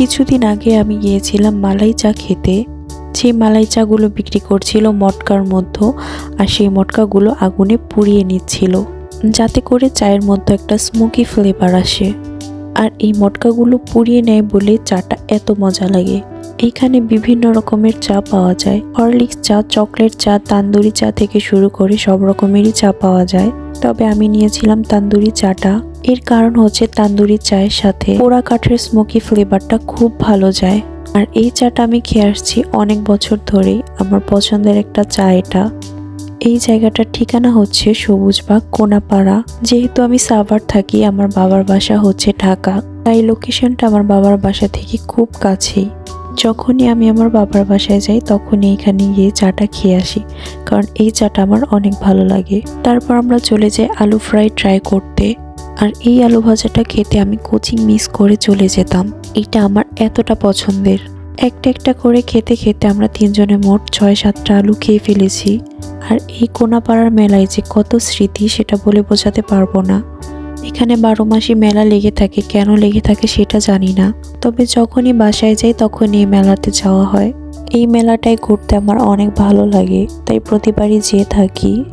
কিছুদিন আগে আমি গিয়েছিলাম মালাই চা খেতে। যে মালাই চাগুলো বিক্রি করছিল মটকার মধ্যে আর সেই মটকাগুলো আগুনে পুড়িয়ে নিচ্ছিল। যাতে করে চায়ের মধ্যে একটা স্মোকি ফ্লেভার আসে। আর এই মটকাগুলো পুড়িয়ে নেয় বলে চাটা এত মজা লাগে। এইখানে বিভিন্ন রকমের চা পাওয়া যায়। হরলিক্স চা, চকলেট চা, তান্দুরি চা থেকে শুরু করে সব রকমেরই চা পাওয়া যায়। তবে আমি নিয়েছিলাম তান্দুরি চাটা। এর কারণ হচ্ছে তান্দুরি চায়ের সাথে পোড়া কাঠের স্মোকি ফ্লেভারটা খুব ভালো যায়। আর এই চাটা আমি খেয়ে আসছি অনেক বছর ধরেই। আমার পছন্দের একটা চা এটা। এই জায়গাটার ঠিকানা হচ্ছে সবুজবাগ কোনাপাড়া। যেহেতু আমি সাভার থাকি, আমার বাবার বাসা হচ্ছে ঢাকা। তাই লোকেশনটা আমার বাবার বাসা থেকে খুব কাছেই। যখনই আমি আমার বাবার বাসায় যাই, তখনই এখানে গিয়ে চাটা খেয়ে আসি, কারণ এই চাটা আমার অনেক ভালো লাগে। তারপর আমরা চলে যাই আলু ফ্রাই ট্রাই করতে, আর এই আলু ভাজাটা খেতে আমি কোচিং মিস করে চলে যেতাম। এটা আমার এতটা পছন্দের। একটা একটা করে খেতে খেতে আমরা তিনজনে মোট ছয় সাতটা আলু খেয়ে ফেলেছি, আর এই কোনাপাড়ার মেলায় যে কত স্মৃতি সেটা বলে বোঝাতে পারব না। এখানে বারো মাসই মেলা লেগে থাকে, কেন লেগে থাকে সেটা জানি না। তবে যখনই বাসায় যাই তখনই এই মেলাতে যাওয়া হয়। এই মেলাটায় ঘুরতে আমার অনেক ভালো লাগে, তাই প্রতিবারই যেয়ে থাকি।